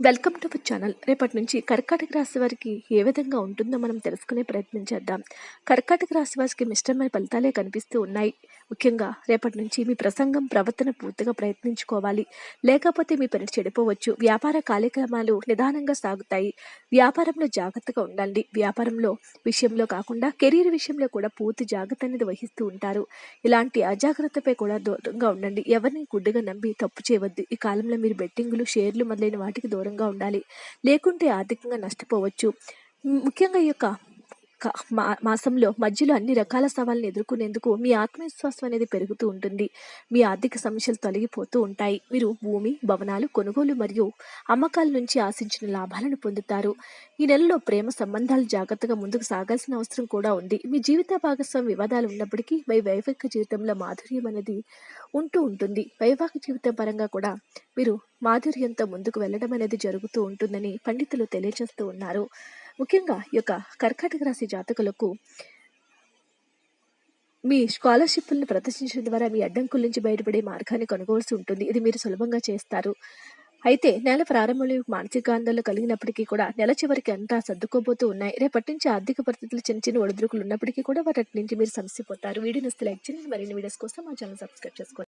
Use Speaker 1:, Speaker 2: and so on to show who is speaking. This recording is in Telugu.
Speaker 1: Welcome to our channel. రేపటి నుంచి కర్కాటక రాశి వారికి ఏ విధంగా ఉంటుందో మనం తెలుసుకునే ప్రయత్నం చేద్దాం. కర్కాటక రాశి వారికి మిశ్రమైన ఫలితాలే కనిపిస్తూ ఉన్నాయి. ముఖ్యంగా రేపటి నుంచి మీ ప్రసంగం ప్రవర్తన పూర్తిగా ప్రయత్నించుకోవాలి. లేకపోతే మీ పని చెడిపోవచ్చు. వ్యాపార కార్యక్రమాలు నిదానంగా సాగుతాయి. వ్యాపారంలో జాగ్రత్తగా ఉండండి. వ్యాపారంలో విషయంలో కాకుండా కెరీర్ విషయంలో కూడా పూర్తి జాగ్రత్త అనేది వహిస్తూ ఉంటారు. ఇలాంటి అజాగ్రత్తపై కూడా దూరంగా ఉండండి. ఎవరిని గుడ్డుగా నమ్మి తప్పు చేయవద్దు. ఈ కాలంలో మీరు బెట్టింగులు షేర్లు మొదలైన వాటికి దూరంగా ఉండాలి. లేకుంటే ఆర్థికంగా నష్టపోవచ్చు. ముఖ్యంగా ఈ యొక్క మాసంలో మధ్యలో అన్ని రకాల సవాళ్ళని ఎదుర్కొనేందుకు మీ ఆత్మవిశ్వాసం అనేది పెరుగుతూ ఉంటుంది. మీ ఆర్థిక సమస్యలు తొలగిపోతూ ఉంటాయి. మీరు భూమి భవనాలు కొనుగోలు మరియు అమ్మకాల నుంచి ఆశించిన లాభాలను పొందుతారు. ఈ నెలలో ప్రేమ సంబంధాలు జాగ్రత్తగా ముందుకు సాగాల్సిన అవసరం కూడా ఉంది. మీ జీవిత భాగస్వామి వివాదాలు ఉన్నప్పటికీ మీ వైవాహిక జీవితంలో మాధుర్యం అనేది ఉంటూ ఉంటుంది. వైవాహిక జీవితం పరంగా కూడా మీరు మాధుర్యంతో ముందుకు వెళ్ళడం అనేది జరుగుతూ ఉంటుందని పండితులు తెలియజేస్తూ ఉన్నారు. ముఖ్యంగా ఈ యొక్క కర్కాటక రాశి జాతకులకు మీ స్కాలర్షిప్లను ప్రదర్శించడం ద్వారా మీ అడ్డంకుల నుంచి బయటపడే మార్గాన్ని కనుగోవాల్సి ఉంటుంది. ఇది మీరు సులభంగా చేస్తారు. అయితే నెల ప్రారంభంలో మానసిక ఆందోళన కలిగినప్పటికీ కూడా నెల చివరికి అంతా సర్దుకోబోతూ ఉన్నాయి. రేపటి నుంచి ఆర్థిక పరిస్థితులు చిన్న చిన్న ఒడిదుడుకులు ఉన్నప్పటికీ కూడా వాటి నుంచి మీరు సమస్య పోతారు వీడియో నస్తే లైక్ చేయండి. మరిన్ని వీడియోస్ కోసం మా ఛానల్ సబ్స్క్రైబ్ చేసుకోండి.